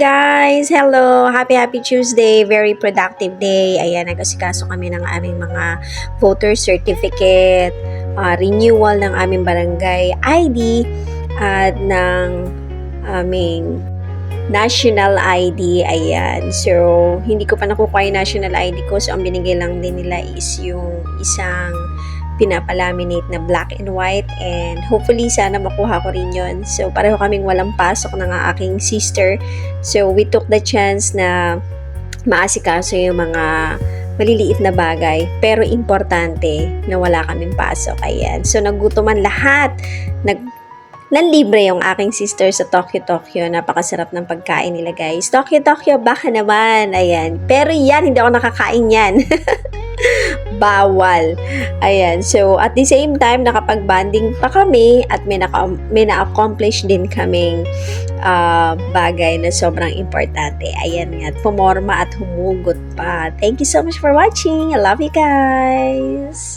guys! Hello! Happy happy Tuesday! Very productive day. Ayan, nag-asikaso kami ng aming mga voter certificate, ah, renewal ng aming barangay ID, at ng aming national ID. Ayan. So, hindi ko pa nakukuha yung national ID ko. So, ang binigay lang din nila is yung isang pinapalaminate na black and white and hopefully sana makuha ko rin yon so pareho kaming walang pasok ng aking sister so we took the chance na maasikaso yung mga maliliit na bagay pero importante na wala kaming pasok ayan so nagutuman lahat nag Nanlibre yung aking sister sa Tokyo Tokyo. Napakasarap ng pagkain nila guys. Tokyo Tokyo, baka naman. Ayan. Pero yan, hindi ako nakakain yan. Bawal. Ayan. So, at the same time, nakapag-banding pa kami at may, naka, may na-accomplish din kaming ah, bagay na sobrang importante. Ayan nga. Pumorma at humugot pa. Thank you so much for watching. I love you guys.